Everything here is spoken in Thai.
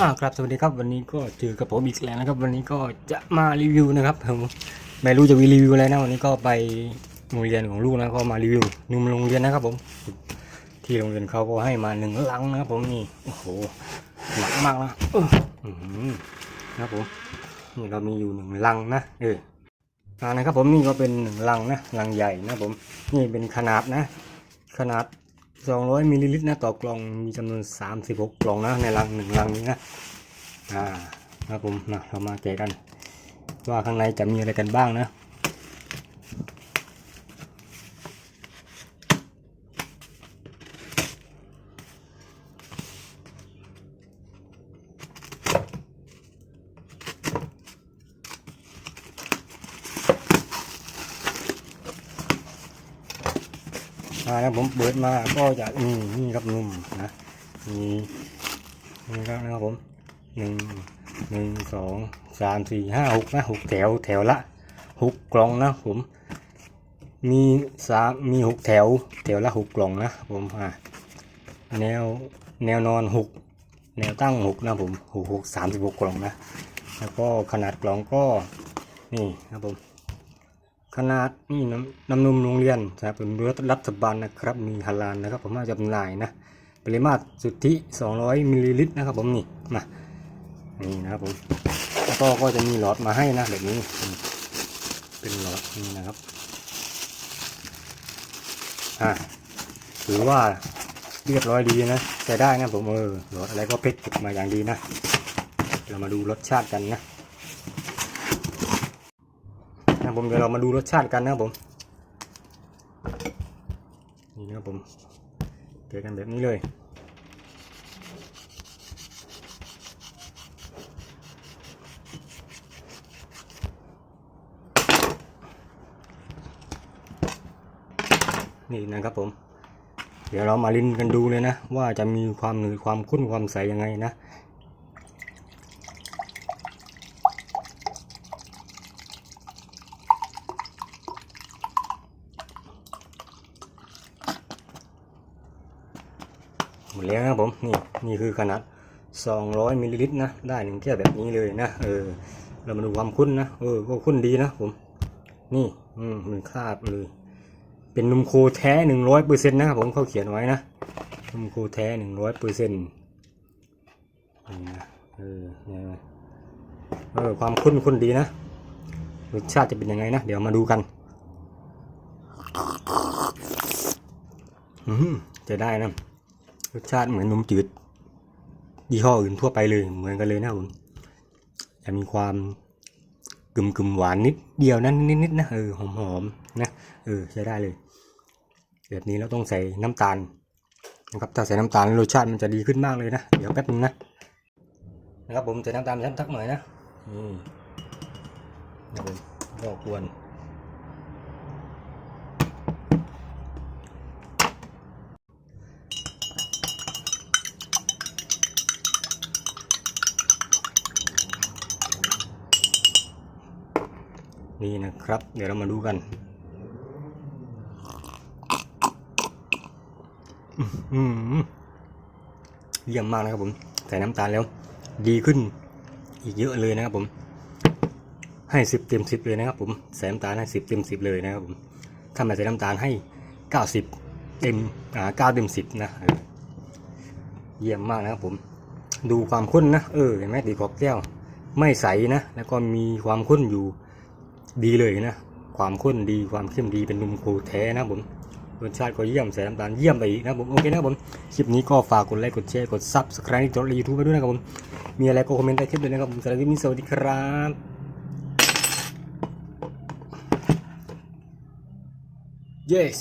อ่าครับสวัสดีครับวันนี้ก็เจอกับผมอีกแล้วนะครับ วันนี้ก็จะมารีวิวนะครับผมไม่รู้จะรีวิวอะไรนะวันนี้ก็ไปโรงเรียนของลูกนะก็มารีวิวนุ่มโรงเรียนนะครับผม ที่โรงเรียนเขาก็ให้มาหนึ่งลังนะครับผมนี่โอ้โหหนักมากนะอออื้อหือนะครับผมนี่เรามีอยู่หนึ่งลังนะเอออ่านะครับผมนี่ก็เป็นหนึ่งลังนะลังใหญ่นะครับผมนี่เป็นขนาดนะ ขนาด 200มิลลิลิตรนะต่อกล่องมีจำนวน 36 กล่องนะในลังหนึ่งลังนี้นะอ่าครับผมนะเรามาแกะกัน ว่าข้างในจะมีอะไรกันบ้างนะ อ่าแล้วผมเปิดมาก็จะนี่นี่ครับนุ่มนะมีนี่ครับนะครับผมหนึ่งหนึ่งสองสามสี่ห้าหกนะหกแถวแถวละหกกล่องนะผม มีสามมีหกแถว แถวละหกกล่องนะผมอ่าแนวแนวนอนหกแนวตั้งหกนะผมหกหกสามสิบหกกล่องนะแล้วก็ขนาดกล่องก็นี่ครับผม ขนาดนี่น้ำน้ำนมโรงเรียนนะครับเป็นรั้วรัฐบาลนะครับมีฮาลาลนะครับ ผมมาจำหน่ายนะปริมาตรสุทธิ 200มิลลิลิตรนะครับผมนี่มานี่นะครับผมแล้วก็ก็จะมีหลอดมาให้นะแบบนี้ เป็นหลอดนี่นะครับอ่าถือว่าเรียบร้อยดีนะใช้ได้นะผมเออหลอดอะไรก็เพชรเก็บมาอย่างดีนะ เรามาดูรสชาติกันนะ นะผมเดี๋ยวเรามาดูรสชาติกันนะครับผม นี่นะครับผมเจอกันแบบนี้เลยนี่นะครับผม เดี๋ยวเรามาลิ้นกันดูเลยนะ ว่าจะมีความหนืดความข้นความใสยังไงนะ มดแล้วนะผมนี่นี่คือขนาด 200มิลลิลิตรนะได้หนึ่งแก้วแบบนี้เลยนะเออเรามาดูความข้นนะเออก็ข้นดีนะผม นี่อืมมันคาบเลย เป็นนมโคแท้หนึ่งร้อยเปอร์เซ็นต์นะครับผมเขาเขียนไว้นะนมโคแท้หนึ่งร้อยเปอร์เซ็นต์เออเนี่ยเออความข้นข้นดีนะรสชาติจะเป็นยังไงนะ เดี๋ยวมาดูกันอืมจะได้นะ รสชาติเหมือนนมจืดยี่ห้ออื่นทั่วไปเลยเหมือนกันเลยนะผมจะมีความกึมกึมหวานนิดเดียวนั้นนิดๆนะเออหอมหอมๆนะเออใช้ได้เลย แบบนี้เราต้องใส่น้ำตาลนะครับถ้าใส่น้ำตาลรสชาติมันจะดีขึ้นมากเลยนะเดี๋ยวแป๊บนึงนะนะครับผมใส่น้ำตาลสักหน่อยนะอืมนะครับผมก็กวน นี่นะครับ เดี๋ยวเรามาดูกันอื้อหือเยี่ยมมากนะครับผม ใส่น้ำตาลแล้ว ดีขึ้น อีกเยอะเลยนะครับผม ให้สิบเต็มสิบเลยนะครับผมใส่น้ำตาลให้สิบเต็มสิบเลยนะครับผมถ้าไม่ใส่น้ำตาลให้เก้าสิบเต็มอ่าเก้าเต็มสิบนะเออเยี่ยมมากนะครับผม ดูความข้นนะ เออเห็นไหมตีขอบแก้ว ไม่ใสนะ แล้วก็มีความข้นอยู่ ดีเลยนะ ความข้นดีความเข้มดีเป็นนมโคแท้นะผมรสชาติก็เยี่ยมใส่น้ำตาลเยี่ยมไปอีกนะผมโอเคนะผมคลิปนี้ก็ฝากกดไลค์กดแชร์กดซับสไครต์จดไลค์ยูทูบไปด้วยนะครับผมมีอะไรก็คอมเมนต์ใต้คลิปเลยนะครับผมสำหรับคลิปนี้สวัสดีครับ yes